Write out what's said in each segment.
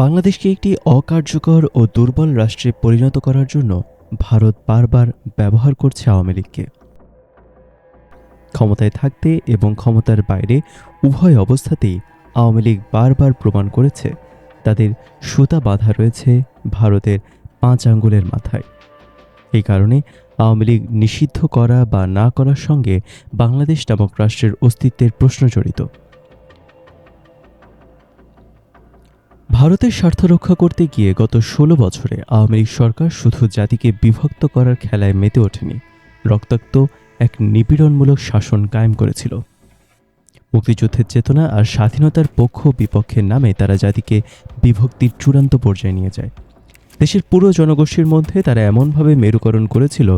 বাংলাদেশকে একটি অকার্যকর ও দুর্বল রাষ্ট্রে পরিণত করার জন্য ভারত বারবার ব্যবহার করছে আওয়ামী লীগকে। ক্ষমতায় থাকতে এবং ক্ষমতার বাইরে উভয় অবস্থাতেই আওয়ামী লীগ বারবার প্রমাণ করেছে, তাদের সুতা বাধা রয়েছে ভারতের পাঁচ আঙ্গুলের মাথায়। এই কারণে আওয়ামী লীগ নিষিদ্ধ করা বা না করার সঙ্গে বাংলাদেশ নামক রাষ্ট্রের অস্তিত্বের প্রশ্ন জড়িত। ভারতের স্বার্থ রক্ষা করতে গিয়ে গত ষোলো বছরে আওয়ামী লীগ সরকার শুধু জাতিকে বিভক্ত করার খেলায় মেতে ওঠেনি, রক্তাক্ত এক নিপীড়নমূলক শাসন কায়েম করেছিল। মুক্তিযুদ্ধের চেতনা আর স্বাধীনতার পক্ষ বিপক্ষের নামে তারা জাতিকে বিভক্তির চূড়ান্ত পর্যায়ে নিয়ে যায়। দেশের পুরো জনগোষ্ঠীর মধ্যে তারা এমনভাবে মেরুকরণ করেছিল,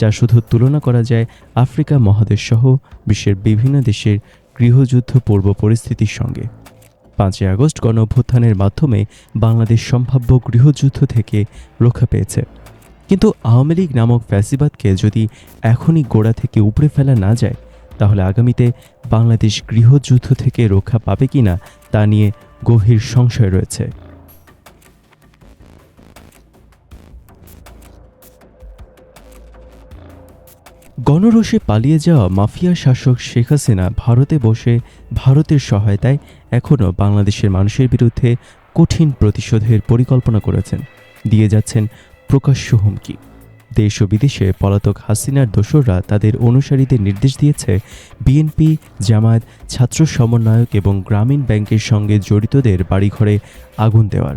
যা শুধু তুলনা করা যায় আফ্রিকা মহাদেশসহ বিশ্বের বিভিন্ন দেশের গৃহযুদ্ধ পূর্ব পরিস্থিতির সঙ্গে। পাঁচই আগস্ট গণ অভ্যুত্থানের মাধ্যমে বাংলাদেশ সম্ভাব্য গৃহযুদ্ধ থেকে রক্ষা পেয়েছে। কিন্তু আওয়ামী লীগ নামক ফ্যাসিবাদকে যদি এখনই গোড়া থেকে উপড়ে ফেলা না যায়, তাহলে আগামীতে বাংলাদেশ গৃহযুদ্ধ থেকে রক্ষা পাবে কিনা তা নিয়ে গভীর সংশয় রয়েছে। গণরোষে পালিয়ে যাওয়া মাফিয়া শাসক শেখ হাসিনা ভারতে বসে ভারতের সহায়তায় এখনও বাংলাদেশের মানুষের বিরুদ্ধে কঠিন প্রতিশোধের পরিকল্পনা করেছেন। দিয়ে যাচ্ছেন প্রকাশ্য হুমকি। দেশ ও বিদেশে পলাতক হাসিনার দোসররা তাদের অনুসারীদের নির্দেশ দিয়েছে বিএনপি, জামায়াত, ছাত্র সমন্বয়ক এবং গ্রামীণ ব্যাংকের সঙ্গে জড়িতদের বাড়িঘরে আগুন দেওয়ার।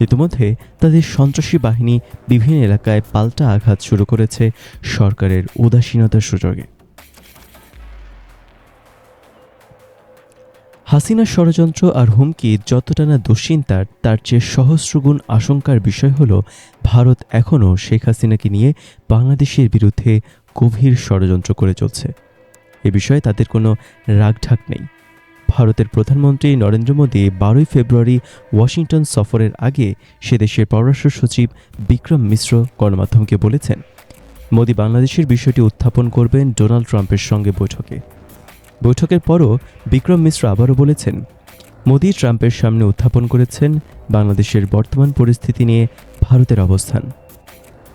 ইতিমধ্যে তাদের সন্ত্রাসী বাহিনী বিভিন্ন এলাকায় পাল্টা আঘাত শুরু করেছে সরকারের উদাসীনতার সুযোগে। হাসিনার ষড়যন্ত্র আর হুমকি যতটা না দুশ্চিন্তার তার চেয়ে সহস্রগুণ আশঙ্কার বিষয় হল, ভারত এখনও শেখ হাসিনাকে নিয়ে বাংলাদেশের বিরুদ্ধে গভীর ষড়যন্ত্র করে চলছে। এ বিষয়ে তাদের কোনো রাগঢাক নেই। ভারতের প্রধানমন্ত্রী নরেন্দ্র মোদী বারোই ফেব্রুয়ারি ওয়াশিংটন সফরের আগে সে দেশের পররাষ্ট্র সচিব বিক্রম মিশ্র গণমাধ্যমকে বলেছেন, মোদী বাংলাদেশের বিষয়টি উত্থাপন করবেন ডোনাল্ড ট্রাম্পের সঙ্গে বৈঠকে। বৈঠকের পরও বিক্রম মিশ্র আবারও বলেছেন, মোদী ট্রাম্পের সামনে উত্থাপন করেছেন বাংলাদেশের বর্তমান পরিস্থিতি নিয়ে ভারতের অবস্থান।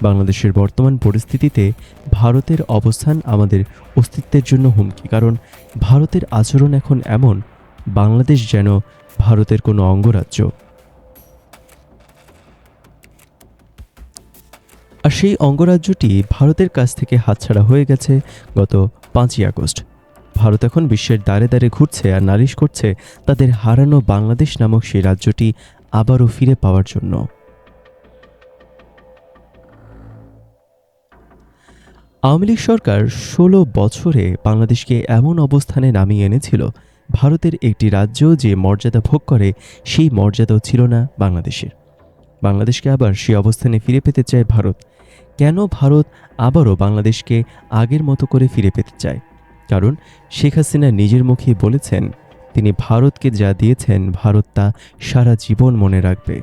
বাংলাদেশের বর্তমান পরিস্থিতিতে ভারতের অবস্থান আমাদের অস্তিত্বের জন্য হুমকি। কারণ ভারতের আচরণ এখন এমন, বাংলাদেশ যেন ভারতের কোনো অঙ্গরাজ্য। আর সেই অঙ্গরাজ্যটি ভারতের কাছ থেকে হাতছাড়া হয়ে গেছে গত পাঁচই আগস্ট। ভারত এখন বিশ্বের দ্বারে দ্বারে ঘুরছে আর নালিশ করছে তাদের হারানো বাংলাদেশ নামক সেই রাজ্যটি আবারও ফিরে পাওয়ার জন্য। আওয়ামী লীগ সরকার ষোলো বছরে বাংলাদেশকে এমন অবস্থানে নামিয়ে এনেছিল, ভারতের একটি রাজ্য যে মর্যাদা ভোগ করে, সেই মর্যাদাও ছিল না বাংলাদেশের। বাংলাদেশকে আবার সেই অবস্থানে ফিরে পেতে চায় ভারত। কেন ভারত আবারও বাংলাদেশকে আগের মতো করে ফিরে পেতে চায়? কারণ শেখ হাসিনা নিজের মুখেই বলেছেন, তিনি ভারতকে যা দিয়েছেন, ভারত তা সারা জীবন মনে রাখবে।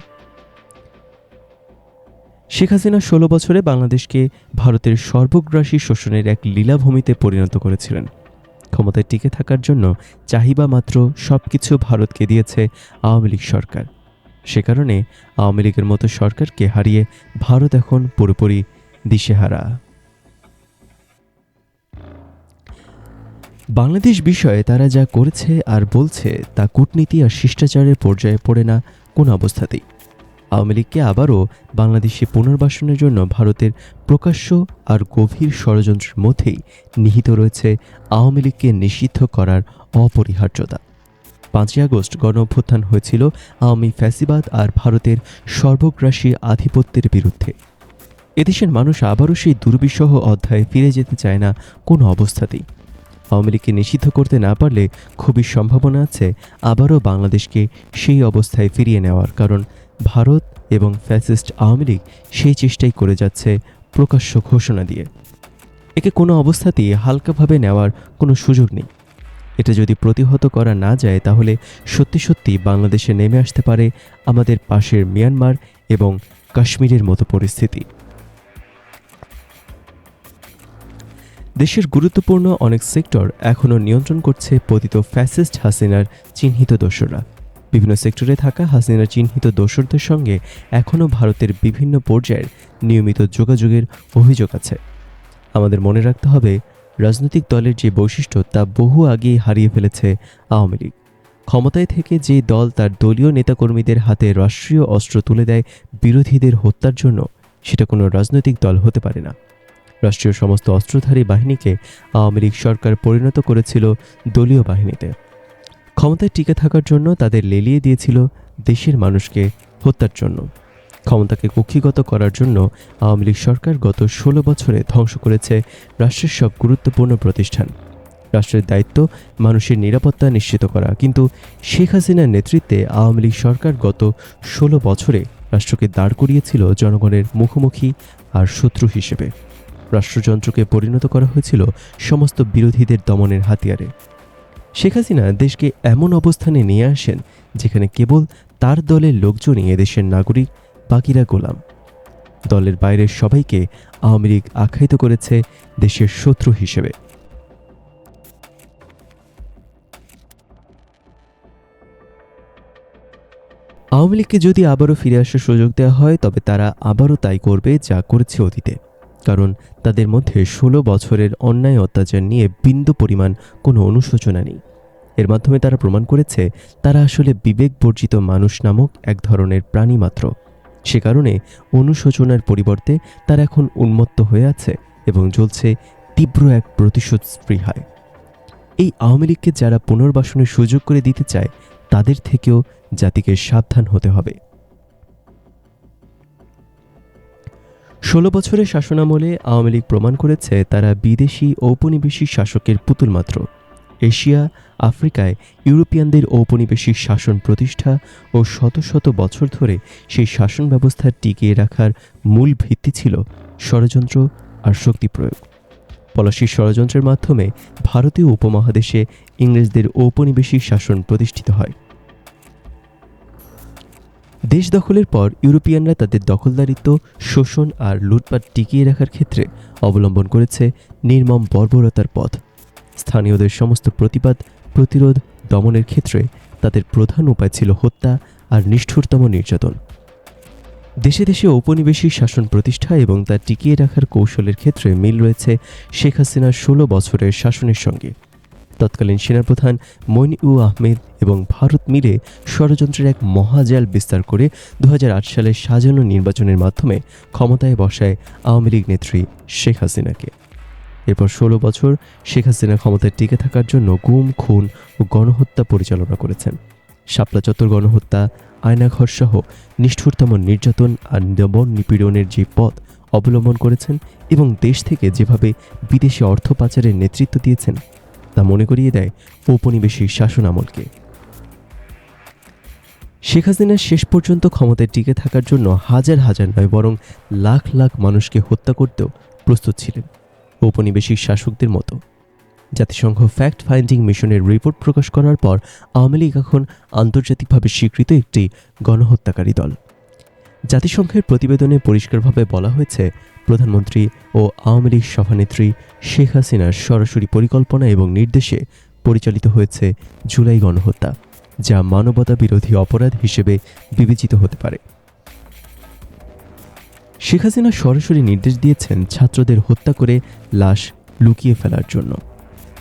শেখ হাসিনা ষোলো বছরে বাংলাদেশকে ভারতের সর্বগ্রাসী শোষণের এক লীলাভূমিতে পরিণত করেছিলেন। ক্ষমতায় টিকে থাকার জন্য চাহিবা মাত্র সব কিছু ভারতকে দিয়েছে আওয়ামী লীগ সরকার। সে কারণে আওয়ামী লীগের মতো সরকারকে হারিয়ে ভারত এখন পুরোপুরি দিশেহারা। বাংলাদেশ বিষয়ে তারা যা করেছে আর বলছে তা কূটনীতি আর শিষ্টাচারের পর্যায়ে পড়ে না কোনো অবস্থাতেই। আওয়ামী লীগকে আবারও বাংলাদেশে পুনর্বাসনের জন্য ভারতের প্রকাশ্য আর গভীর ষড়যন্ত্রের মধ্যেই নিহিত রয়েছে আওয়ামী লীগকে নিষিদ্ধ করার অপরিহার্যতা। পাঁচই আগস্ট গণ অভ্যুত্থান হয়েছিল আওয়ামী ফ্যাসিবাদ আর ভারতের সর্বগ্রাসী আধিপত্যের বিরুদ্ধে। এদেশের মানুষ আবারও সেই দুর্বিষহ অধ্যায়ে ফিরে যেতে চায় না কোনো অবস্থাতেই। আওয়ামী লীগকে নিষিদ্ধ করতে না পারলে খুবই সম্ভাবনা আছে আবারও বাংলাদেশকে সেই অবস্থায় ফিরিয়ে নেওয়ার, কারণ ভারত এবং ফ্যাসিস্ট আওয়ামী লীগ সেই চেষ্টাই করে যাচ্ছে প্রকাশ্য ঘোষণা দিয়ে। একে কোনো অবস্থাতেই হালকাভাবে নেওয়ার কোনো সুযোগ নেই। এটা যদি প্রতিহত করা না যায়, তাহলে সত্যি সত্যি বাংলাদেশে নেমে আসতে পারে আমাদের পাশের মিয়ানমার এবং কাশ্মীরের মতো পরিস্থিতি। দেশের গুরুত্বপূর্ণ অনেক সেক্টর এখনও নিয়ন্ত্রণ করছে পতিত ফ্যাসিস্ট হাসিনার চিহ্নিত দোসররা বিভিন্ন সেক্টরে থাকা হাসিনা চিহ্নিত দোসরদের সঙ্গে এখনও ভারতের বিভিন্ন পর্যায়ের নিয়মিত যোগাযোগের অভিযোগ আছে। আমাদের মনে রাখতে হবে, রাজনৈতিক দলের যে বৈশিষ্ট্য তা বহু আগেই হারিয়ে ফেলেছে আওয়ামী লীগ। ক্ষমতায় থেকে যে দল তার দলীয় নেতাকর্মীদের হাতে রাষ্ট্রীয় অস্ত্র তুলে দেয় বিরোধীদের হত্যার জন্য, সেটা কোনো রাজনৈতিক দল হতে পারে না। রাষ্ট্রীয় সমস্ত অস্ত্রধারী বাহিনীকে আওয়ামী লীগ সরকার পরিণত করেছিল দলীয় বাহিনীতে। ক্ষমতায় টিকে থাকার জন্য তাদের লেলিয়ে দিয়েছিল দেশের মানুষকে হত্যার জন্য। ক্ষমতাকে কক্ষিগত করার জন্য আওয়ামী লীগ সরকার গত ষোলো বছরে ধ্বংস করেছে রাষ্ট্রের সব গুরুত্বপূর্ণ প্রতিষ্ঠান। রাষ্ট্রের দায়িত্ব মানুষের নিরাপত্তা নিশ্চিত করা। কিন্তু শেখ হাসিনার নেতৃত্বে আওয়ামী লীগ সরকার গত ষোলো বছরে রাষ্ট্রকে দাঁড় করিয়েছিল জনগণের মুখোমুখি আর শত্রু হিসেবে। রাষ্ট্রযন্ত্রকে পরিণত করা হয়েছিল সমস্ত বিরোধীদের দমনের হাতিয়ারে। শেখ হাসিনা দেশকে এমন অবস্থানে নিয়ে আসেন যেখানে কেবল তার দলের লোকজনই এদেশের নাগরিক, বাকিরা গোলাম। দলের বাইরের সবাইকে আওয়ামী লীগ আখ্যায়িত করেছে দেশের শত্রু হিসেবে। আওয়ামী লীগকে যদি আবারও ফিরে আসার সুযোগ দেওয়া হয়, তবে তারা আবারও তাই করবে যা করেছে অতীতে। কারণ তাদের মধ্যে ষোলো বছরের অন্যায় অত্যাচার নিয়ে বিন্দু পরিমাণ কোনো অনুশোচনা নেই। এর মাধ্যমে তারা প্রমাণ করেছে, তারা আসলে বিবেক বর্জিত মানুষ নামক এক ধরনের প্রাণী মাত্র। সে কারণে অনুশোচনার পরিবর্তে তারা এখন উন্মত্ত হয়ে আছে এবং জ্বলছে তীব্র এক প্রতিশোধ স্পৃহায়। এই আওয়ামী লীগকে যারা পুনর্বাসনের সুযোগ করে দিতে চায়, তাদের থেকেও জাতিকে সাবধান হতে হবে। ষোলো বছরের শাসনামলে আওয়ামী লীগ প্রমাণ করেছে তারা বিদেশি ঔপনিবেশিক শাসকের পুতুল মাত্র। এশিয়া, আফ্রিকায় ইউরোপিয়ানদের ঔপনিবেশিক শাসন প্রতিষ্ঠা ও শত শত বছর ধরে সেই শাসন ব্যবস্থা টিকিয়ে রাখার মূল ভিত্তি ছিল ষড়যন্ত্র আর শক্তি প্রয়োগ। পলাশির ষড়যন্ত্রের মাধ্যমে ভারতীয় উপমহাদেশে ইংরেজদের ঔপনিবেশিক শাসন প্রতিষ্ঠিত হয়। দেশ দখলের পর ইউরোপিয়ানরা তাদের দখলদারিত্ব, শোষণ আর লুটপাট টিকিয়ে রাখার ক্ষেত্রে অবলম্বন করেছে নির্মম বর্বরতার পথ। স্থানীয়দের সমস্ত প্রতিবাদ, প্রতিরোধ, দমনের ক্ষেত্রে তাদের প্রধান উপায় ছিল হত্যা আর নিষ্ঠুরতম নির্যাতন। দেশে দেশে ঔপনিবেশিক শাসন প্রতিষ্ঠা এবং তা টিকিয়ে রাখার কৌশলের ক্ষেত্রে মিল রয়েছে শেখ হাসিনার ষোলো বছরের শাসনের সঙ্গে। তৎকালীন সেনাপ্রধান মইন উ আহমেদ এবং ভারত মিলে ষড়যন্ত্রের এক মহাজাল বিস্তার করে দু সালে সাজানো নির্বাচনের মাধ্যমে ক্ষমতায় বসায় আওয়ামী লীগ নেত্রী শেখ হাসিনাকে। এরপর ষোলো বছর শেখ হাসিনা ক্ষমতায় টিকে থাকার জন্য গুম, খুন ও গণহত্যা পরিচালনা করেছেন। শাপলা চত্বর গণহত্যা, আয়নাঘর সহ নিষ্ঠুরতম নির্যাতন আর দমন নিপীড়নের যে পথ অবলম্বন করেছেন এবং দেশ থেকে যেভাবে বিদেশি অর্থ পাচারের নেতৃত্ব দিয়েছেন তা মনে করিয়ে দেয় ঔপনিবেশিক শাসন আমলকে। শেখ হাসিনা শেষ পর্যন্ত ক্ষমতায় টিকে থাকার জন্য হাজার হাজার নয়, বরং লাখ লাখ মানুষকে হত্যা করতেও প্রস্তুত ছিলেন ঔপনিবেশিক শাসকদের মতো। জাতিসংঘ ফ্যাক্ট ফাইন্ডিং মিশনের রিপোর্ট প্রকাশ করার পর আওয়ামী লীগ এখন আন্তর্জাতিকভাবে স্বীকৃত একটি গণহত্যাকারী দল। জাতিসংঘের প্রতিবেদনে পরিষ্কারভাবে বলা হয়েছে প্রধানমন্ত্রী ও আওয়ামী লীগ সভানেত্রী শেখ হাসিনার সরাসরি পরিকল্পনা এবং নির্দেশে পরিচালিত হয়েছে জুলাই গণহত্যা, যা মানবতা বিরোধী অপরাধ হিসেবে বিবেচিত হতে পারে। শেখ হাসিনা সরাসরি নির্দেশ দিয়েছেন ছাত্রদের হত্যা করে লাশ লুকিয়ে ফেলার জন্য।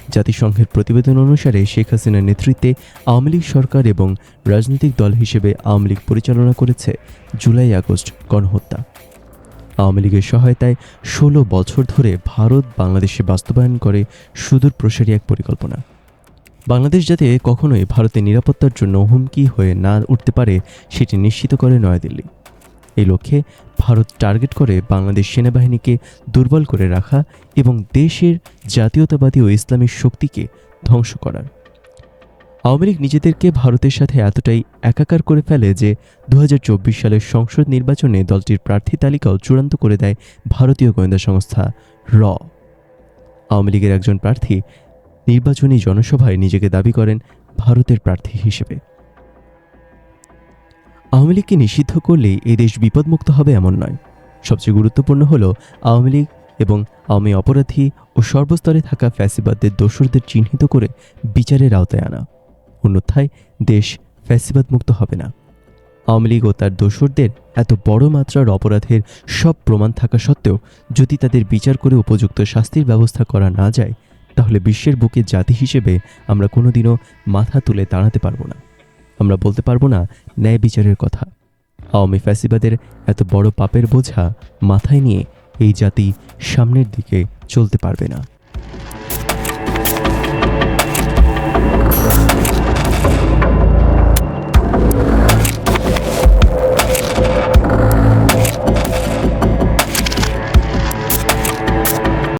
জাতিসংঘের প্রতিবেদন অনুসারে শেখ হাসিনার নেতৃত্বে আওয়ামী লীগ সরকার এবং রাজনৈতিক দল হিসেবে আওয়ামী লীগ পরিচালনা করেছে জুলাই আগস্ট গণহত্যা। আওয়ামী লীগের সহায়তায় ষোলো বছর ধরে ভারত বাংলাদেশে বাস্তবায়ন করে সুদূর প্রসারী এক পরিকল্পনা। বাংলাদেশ যাতে কখনোই ভারতের নিরাপত্তার জন্য হুমকি হয়ে না উঠতে পারে, সেটি নিশ্চিত করে নয়াদিল্লি। এই লক্ষ্যে ভারত টার্গেট করে বাংলাদেশ সেনাবাহিনীকে দুর্বল করে রাখা এবং দেশের জাতীয়তাবাদী ও ইসলামী শক্তিকে ধ্বংস করার। আওয়ামী লীগ নিজেদেরকে ভারতের সাথে এতটাই একাকার করে ফেলে যে দু হাজার চব্বিশ সালের সংসদ নির্বাচনে দলটির প্রার্থী তালিকাও চূড়ান্ত করে দেয় ভারতীয় গোয়েন্দা সংস্থা র। আওয়ামী লীগের একজন প্রার্থী নির্বাচনী জনসভায় নিজেকে দাবি করেন ভারতের প্রার্থী হিসেবে। আওয়ামী লীগকে নিষিদ্ধ করলেই এই দেশ বিপদমুক্ত হবে এমন নয়। সবচেয়ে গুরুত্বপূর্ণ হল আওয়ামী লীগ এবং আওয়ামী অপরাধী ও সর্বস্তরে থাকা ফ্যাসিবাদদের দোসরদের চিহ্নিত করে বিচারের আওতায় আনা। অন্যথায় দেশ ফ্যাসিবাদ মুক্ত হবে না। আওয়ামী লীগ ও তার দোসরদের এত বড় মাত্রার অপরাধের সব প্রমাণ থাকা সত্ত্বেও যদি তাদের বিচার করে উপযুক্ত শাস্তির ব্যবস্থা করা না যায়, তাহলে বিশ্বের বুকে জাতি হিসেবে আমরা কোনোদিনও মাথা তুলে দাঁড়াতে পারব না। আমরা বলতে পারব না, ন্যায় বিচারের কথা। আওয়ামী ফ্যাসিবাদের এত বড় পাপের বোঝা মাথায় নিয়ে এই জাতি সামনের দিকে চলতে পারবে না।